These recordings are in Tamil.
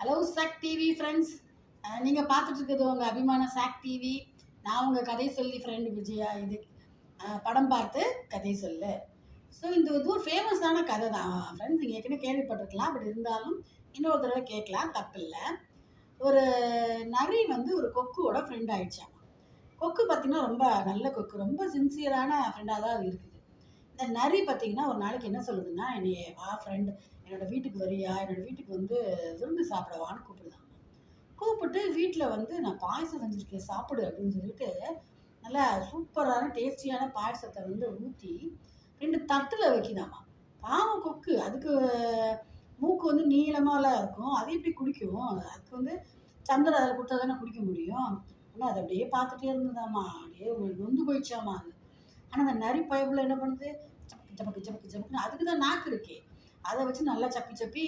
ஹலோ சாக் டிவி ஃப்ரெண்ட்ஸ் நீங்கள் பார்த்துட்டு இருக்கிறது உங்கள் அபிமான சாக் டிவி நான் உங்கள் கதை சொல்லி ஃப்ரெண்டு விஜயா இது படம் பார்த்து கதை சொல்லு. ஸோ இந்த இது ஒரு ஃபேமஸான கதை தான். ஃப்ரெண்ட்ஸ் நீங்கள் ஏற்கனவே கேள்விப்பட்டிருக்கலாம். பட் இருந்தாலும் இன்னொரு தடவை கேட்கலாம். தப்பில்லை. ஒரு நரி வந்து ஒரு கொக்குவோட ஃப்ரெண்ட் ஆயிடுச்சாங்க கொக்கு பார்த்திங்கன்னா ரொம்ப நல்ல கொக்கு. ரொம்ப சின்சியரான ஃப்ரெண்டாக தான் அது இருக்குது. இந்த நரி பார்த்திங்கன்னா ஒரு நாளைக்கு என்ன சொல்லுதுன்னா என்னைய வா ஃப்ரெண்ட் என்னோட வீட்டுக்கு வரியா? என்னோட வீட்டுக்கு வந்து விருந்து சாப்பிடவான்னு கூப்பிடுதாங்க கூப்பிட்டு வீட்டில் வந்து நான் பாயசம் செஞ்சுருக்கேன் சாப்பிடு அப்படின்னு சொல்லிட்டு நல்லா சூப்பரான டேஸ்டியான பாயசத்தை வந்து ஊற்றி ரெண்டு தட்டில் வைக்கிதாமா. பாவம் கொக்கு அதுக்கு மூக்கு வந்து நீளமாலாம் இருக்கும் அது எப்படி குடிக்கும்? அதுக்கு வந்து சந்திர அதில் கொடுத்தா தானே குடிக்க முடியும்? ஆனால் அதை அப்படியே பார்த்துட்டே இருந்ததாம்மா அப்படியே நொந்து போயிடுச்சாமா அது. ஆனால் அந்த நரி பைப்பில் என்ன பண்ணுது? சப்பக்கு சப்பக்கு சப்பக்கு சப்பக்குன்னு அதுக்கு தான் நாக்கு இருக்கே. அதை வச்சு நல்லா சப்பி சப்பி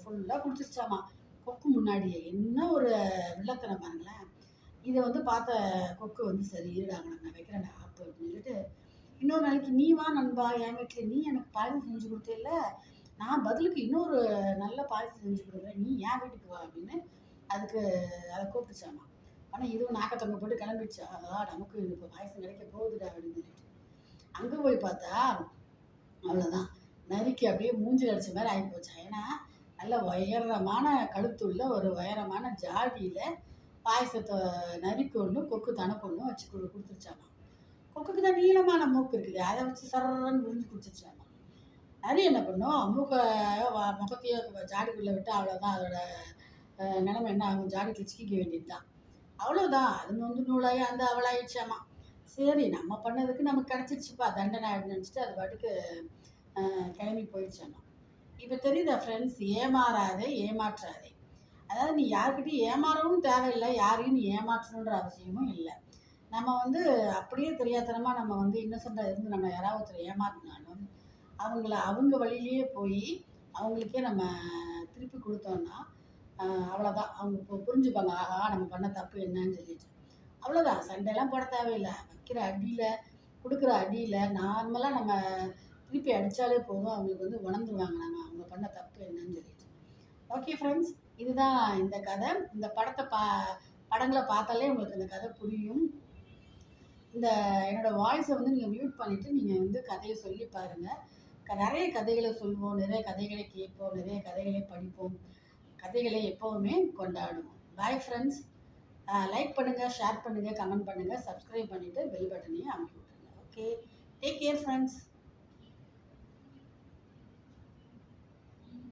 ஃபுல்லாக குடிச்சிருச்சாமா? கொக்கு முன்னாடியே. என்ன ஒரு வில்லத்தனம் பாருங்களேன். இதை வந்து பார்த்த கொக்கு வந்து சரி இருடாங்க நான் வைக்கிறேன் அப்போ அப்படின்னு சொல்லிட்டு இன்னொரு நாளைக்கு நீ வா நண்பா என் வீட்டில் நீ எனக்கு பாயசம் செஞ்சு கொடுத்தில்ல நான் பதிலுக்கு இன்னொரு நல்ல பாயசம் செஞ்சு கொடுக்குறேன். நீ என் வீட்டுக்கு வா அப்படின்னு அதுக்கு அதை கூப்பிட்டுச்சாமா? ஆனால் இதுவும் நாக்க தொங்க போட்டு கிளம்பிடுச்சா. அதான் நமக்கு இப்போ பாயசம் கிடைக்க போகுதுடா அப்படின்னு. அங்கே போய் பார்த்தா அவ்வளோதான் நரிக்கு அப்படியே மூஞ்சில் அடிச்ச மாதிரி ஆகி போச்சா ஏன்னா நல்ல உயரமான கழுத்துள்ள ஒரு உயரமான ஜாடியில் பாயசத்தை நரிக்கு ஒன்று கொக்கு தனக்கு ஒன்று வச்சு கொடு கொடுத்துருச்சாமா? கொக்குக்கு தான் நீளமான மூக்கு இருக்குது. அதை வச்சு சரன்னு விரிஞ்சு குடிச்சிருச்சாமா? நரி என்ன பண்ணும் மூக்கை வ- முகத்தையோ ஜாடிக்குள்ளே விட்டு அவ்வளோதான் அதோட நிலைமை என்ன ஆகும்? ஜாடி கிழிச்சிக்க வேண்டியது தான் அவ்வளோதான் அது வந்து நூலாகி அந்த அவளாயிடுச்சாமா? சரி நம்ம பண்ணதுக்கு நமக்கு கிடச்சிருச்சுப்பா தண்டனை அப்படின்னு நினச்சிட்டு அது பாட்டுக்கு கிளம்பி போயிடுச்சோம். இப்போ தெரியுதா ஃப்ரெண்ட்ஸ் ஏமாறாதே ஏமாற்றாதே. அதாவது நீ யாருக்கிட்டையும் ஏமாறவும் தேவையில்லை யாரையும் நீ ஏமாற்றணுன்ற அவசியமும் இல்லை. நம்ம வந்து அப்படியே தெரியாதனமாக நம்ம வந்து இன்னசெண்டாக இருந்து நம்ம யாராவது ஒருத்தர் ஏமாற்றினாலும் அவங்கள அவங்க வழியிலேயே போய் அவங்களுக்கே நம்ம திருப்பி கொடுத்தோம்னா அவ்வளோதான் அவங்க இப்போ புரிஞ்சுப்பாங்க ஆஹா நம்ம பண்ண தப்பு என்னன்னு சொல்லிட்டு. அவ்வளோதான் சண்டைலாம் போட தேவையில்லை. வைக்கிற அடியில் கொடுக்குற அடியில் நார்மலாக நம்ம திருப்பி அடித்தாலே போதும். அவங்களுக்கு வந்து உணர்ந்துருவாங்க நம்ம. அவங்க பண்ண தப்பு என்னன்னு சொல்லிட்டு. ஓகே ஃப்ரெண்ட்ஸ் இதுதான் இந்த கதை. இந்த படத்தை பா படங்களை பார்த்தாலே உங்களுக்கு இந்த கதை புரியும். இந்த என்னோடய வாய்ஸை வந்து நீங்கள் மியூட் பண்ணிவிட்டு நீங்கள் வந்து கதையை சொல்லி பாருங்கள் க- நிறைய கதைகளை சொல்வோம். நிறைய கதைகளை கேட்போம். நிறைய கதைகளை படிப்போம். கதைகளை எப்போவுமே கொண்டாடுவோம். பாய் ஃப்ரெண்ட்ஸ் லைக் பண்ணுங்கள் ஷேர் பண்ணுங்கள் கமெண்ட் பண்ணுங்கள் சப்ஸ்கிரைப் பண்ணிவிட்டு பெல் பட்டனையும் அமுக்கி விட்ருங்க ஓகே டேக் கேர் ஃப்ரெண்ட்ஸ்